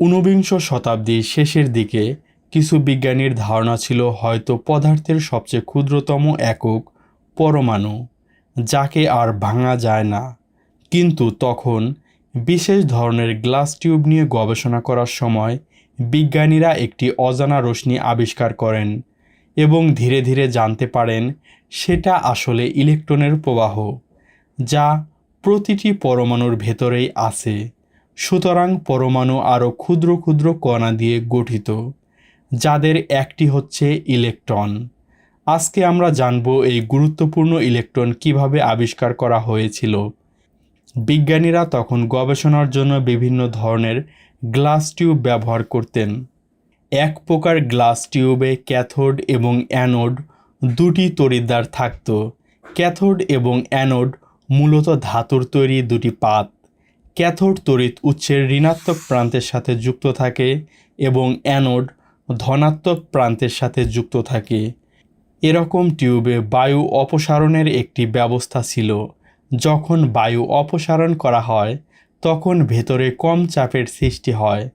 ঊনবিংশ শতাব্দীর শেষের দিকে কিছু বিজ্ঞানীর ধারণা ছিল হয়তো পদার্থের সবচেয়ে ক্ষুদ্রতম একক পরমাণু, যাকে আর ভাঙা যায় না। কিন্তু তখন বিশেষ ধরনের গ্লাস টিউব নিয়ে গবেষণা করার সময় বিজ্ঞানীরা একটি অজানা রশ্মি আবিষ্কার করেন এবং ধীরে ধীরে জানতে পারেন সেটা আসলে ইলেকট্রনের প্রবাহ, যা প্রতিটি পরমাণুর ভেতরেই আছে। সুতরাং পরমাণু আরও ক্ষুদ্র ক্ষুদ্র কণা দিয়ে গঠিত, যাদের একটি হচ্ছে ইলেকট্রন। আজকে আমরা জানব এই গুরুত্বপূর্ণ ইলেকট্রন কীভাবে আবিষ্কার করা হয়েছিল। বিজ্ঞানীরা তখন গবেষণার জন্য বিভিন্ন ধরনের গ্লাস টিউব ব্যবহার করতেন। এক প্রকার গ্লাস টিউবে ক্যাথোড এবং অ্যানোড দুটি তড়িৎদ্বার থাকত। ক্যাথোড এবং অ্যানোড মূলত ধাতুর তৈরি দুটি পাত। ক্যাথোড তড়িৎ উৎসের ঋণাত্মক প্রান্তের সাথে যুক্ত থাকে এবং অ্যানোড ধনাত্মক প্রান্তের সাথে যুক্ত থাকে। এরকম টিউবে বায়ু অপসারণের একটি ব্যবস্থা ছিল। যখন বায়ু অপসারণ করা হয়, তখন ভেতরে কম চাপের সৃষ্টি হয়,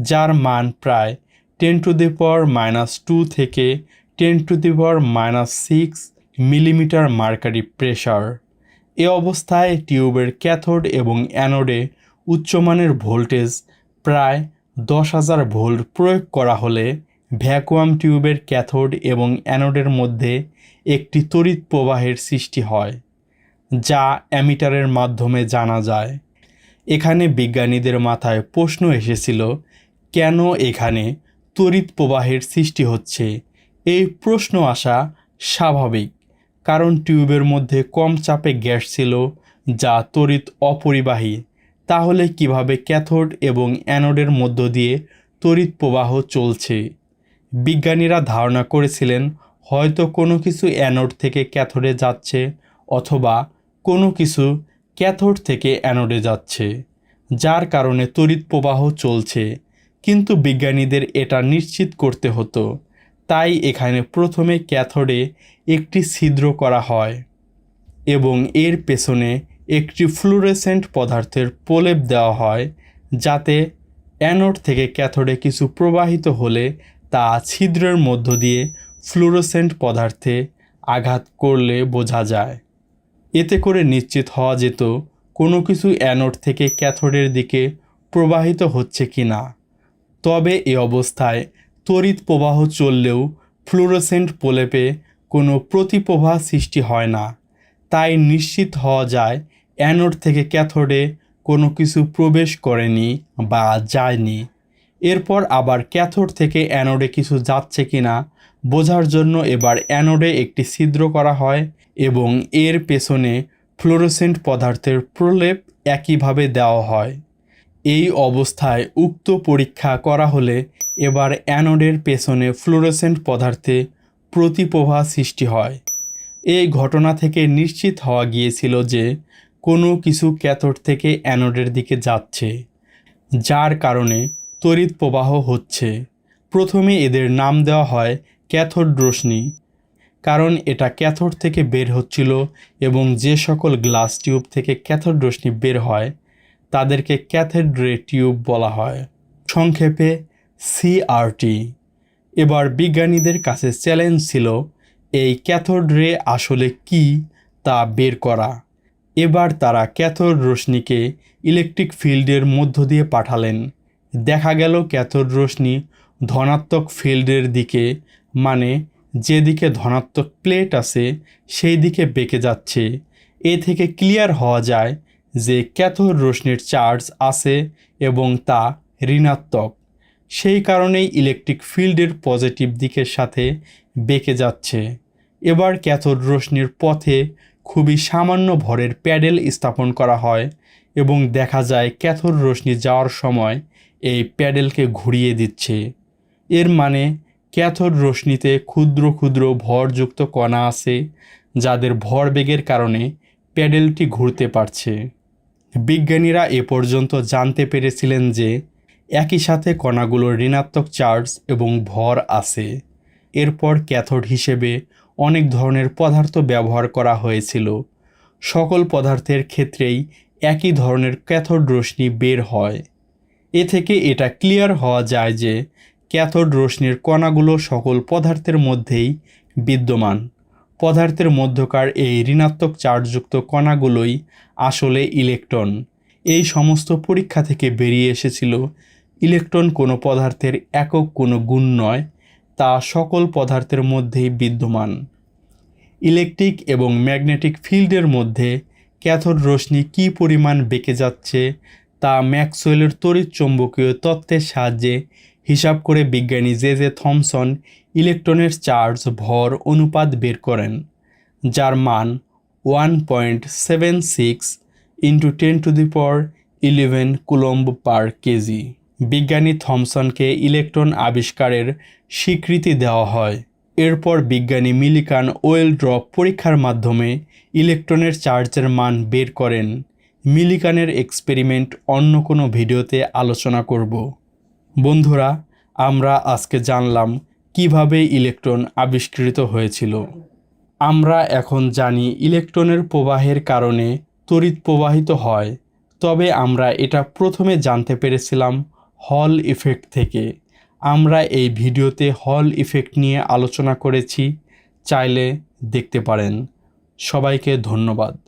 যার মান প্রায় ten to the minus two থেকে ten to the power minus six millimetre mercury pressure এ অবস্থায় টিউবের ক্যাথোড এবং অ্যানোডে উচ্চমানের ভোল্টেজ প্রায় দশ হাজার ভোল্ট প্রয়োগ করা হলে ভ্যাকুয়াম টিউবের ক্যাথোড এবং অ্যানোডের মধ্যে একটি তড়িৎ প্রবাহের সৃষ্টি হয়, যা অ্যামিটারের মাধ্যমে জানা যায়। এখানে বিজ্ঞানীদের মাথায় প্রশ্ন এসেছিল, কেন এখানে তড়িৎ প্রবাহের সৃষ্টি হচ্ছে? এই প্রশ্ন আসা স্বাভাবিক। কারণ টিউবের মধ্যে কম চাপে গ্যাস ছিল, যা তড়িৎ অপরিবাহী। তাহলে কীভাবে ক্যাথোড এবং অ্যানোডের মধ্য দিয়ে তড়িৎ প্রবাহ চলছে? বিজ্ঞানীরা ধারণা করেছিলেন, হয়তো কোনো কিছু অ্যানোড থেকে ক্যাথোডে যাচ্ছে, অথবা কোনো কিছু ক্যাথোড থেকে অ্যানোডে যাচ্ছে, যার কারণে তড়িৎ প্রবাহ চলছে। কিন্তু বিজ্ঞানীদের এটা নিশ্চিত করতে হতো। তাই এখানে প্রথমে ক্যাথোডে একটি ছিদ্র করা হয় এবং এর পেছনে একটি ফ্লুরেসেন্ট পদার্থের প্রলেপ দেওয়া হয় যাতে অ্যানোড থেকে ক্যাথোডে কিছু প্রবাহিত হলে তা ছিদ্রের মধ্য দিয়ে ফ্লুরোসেন্ট পদার্থে আঘাত করলে বোঝা যায়। এতে করে নিশ্চিত হওয়া যেত কোনো কিছু অ্যানোড থেকে ক্যাথোডের দিকে প্রবাহিত হচ্ছে কি না তবে এ অবস্থায় তড়িৎ প্রবাহ চললেও ফ্লুরোসেন্ট প্রলেপে কোনো প্রতিপ্রবাহ সৃষ্টি হয় না। তাই নিশ্চিত হওয়া যায়, অ্যানোড থেকে ক্যাথোডে কোনো কিছু প্রবেশ করেনি বা যায়নি। এরপর আবার ক্যাথোড থেকে অ্যানোডে কিছু যাচ্ছে কি না বোঝার জন্য এবার অ্যানোডে একটি ছিদ্র করা হয় এবং এর পেছনে ফ্লোরোসেন্ট পদার্থের প্রলেপ একইভাবে দেওয়া হয়। এই অবস্থায় উক্ত পরীক্ষা করা হলে এবার অ্যানোডের পেছনে ফ্লোরোসেন্ট পদার্থে প্রতিপ্রভা সৃষ্টি হয়। এই ঘটনা থেকে নিশ্চিত হওয়া গিয়েছিল যে কোনো কিছু ক্যাথোড থেকে অ্যানোডের দিকে যাচ্ছে, যার কারণে তড়িৎ প্রবাহ হচ্ছে। প্রথমে এদের নাম দেওয়া হয় ক্যাথোড রশ্মি, কারণ এটা ক্যাথোড থেকে বের হচ্ছিল এবং যে সকল গ্লাস টিউব থেকে ক্যাথোড রশ্মি বের হয়, তাদেরকে ক্যাথেড রে টিউব বলা হয়। সংক্ষেপে সিআরটি এবার বিজ্ঞানীদের কাছে চ্যালেঞ্জ ছিল, এই ক্যাথোড রে আসলে কি তা বের করা। এবার তারা ক্যাথোড রশ্মিকে ইলেকট্রিক ফিল্ডের মধ্য দিয়ে পাঠালেন। দেখা গেল ক্যাথোড রশ্মি ধনাত্মক ফিল্ডের দিকে মানে যেদিকে ধনাত্মক প্লেট আছে, সেই দিকে বেঁকে যাচ্ছে। এ থেকে ক্লিয়ার হওয়া যায় যে ক্যাথোড রশ্মির চার্জ আছে এবং তা ঋণাত্মক। সেই কারণেই ইলেকট্রিক ফিল্ডের পজিটিভ দিকের সাথে বেঁকে যাচ্ছে। এবার ক্যাথোড রশ্মির পথে খুবই সামান্য ভরের প্যাডেল স্থাপন করা হয় এবং দেখা যায় ক্যাথোড রশ্মি যাওয়ার সময় এই প্যাডেলকে ঘুরিয়ে দিচ্ছে। এর মানে ক্যাথোড রশ্মিতে ক্ষুদ্র ক্ষুদ্র ভরযুক্ত কণা আছে যাদের ভরবেগের কারণে প্যাডেলটি ঘুরতে পারছে। বিজ্ঞানীরা এ পর্যন্ত জানতে পেরেছিলেন যে একই সাথে কণাগুলোর ঋণাত্মক চার্জ এবং ভর আছে। এরপর ক্যাথোড হিসেবে অনেক ধরনের পদার্থ ব্যবহার করা হয়েছিল। সকল পদার্থের ক্ষেত্রেই একই ধরনের ক্যাথোড রশ্মি বের হয়। এ থেকে এটা ক্লিয়ার হওয়া যায় যে ক্যাথোড রশ্মির কণাগুলো সকল পদার্থের মধ্যেই বিদ্যমান। পদার্থের মধ্যকার এই ঋণাত্মক চার্জযুক্ত কণাগুলোই আসলে ইলেকট্রন। এই সমস্ত পরীক্ষা থেকে বেরিয়ে এসেছিল। ইলেকট্রন কোনো পদার্থের একক কোনো গুণ নয়, তা সকল পদার্থের মধ্যেই বিদ্যমান। ইলেকট্রিক এবং ম্যাগনেটিক ফিল্ডের মধ্যে ক্যাথোড রশ্মি কী পরিমাণ বেঁকে যাচ্ছে, তা ম্যাক্সওয়েলের তড়িৎ চৌম্বকীয় তত্ত্বের সাহায্যে হিসাব করে বিজ্ঞানী জে জে থমসন ইলেকট্রনের চার্জ ভর অনুপাত বের করেন, যার মান one point seven six into ten to the power eleven coulomb per KG বিজ্ঞানী থমসনকে ইলেকট্রন আবিষ্কারের স্বীকৃতি দেওয়া হয়। এরপর বিজ্ঞানী মিলিকান ওয়েল ড্রপ পরীক্ষার মাধ্যমে ইলেকট্রনের চার্জের মান বের করেন। মিলিকানের এক্সপেরিমেন্ট অন্য কোনো ভিডিওতে আলোচনা করব। বন্ধুরা, আমরা আজকে জানলাম কীভাবে ইলেকট্রন আবিষ্কৃত হয়েছিল। আমরা এখন জানি ইলেকট্রনের প্রবাহের কারণে তড়িৎ প্রবাহিত হয়। তবে আমরা এটা প্রথমে জানতে পেরেছিলাম হল ইফেক্ট থেকে। আমরা এই ভিডিওতে হল ইফেক্ট নিয়ে আলোচনা করেছি, চাইলে দেখতে পারেন। সবাইকে ধন্যবাদ।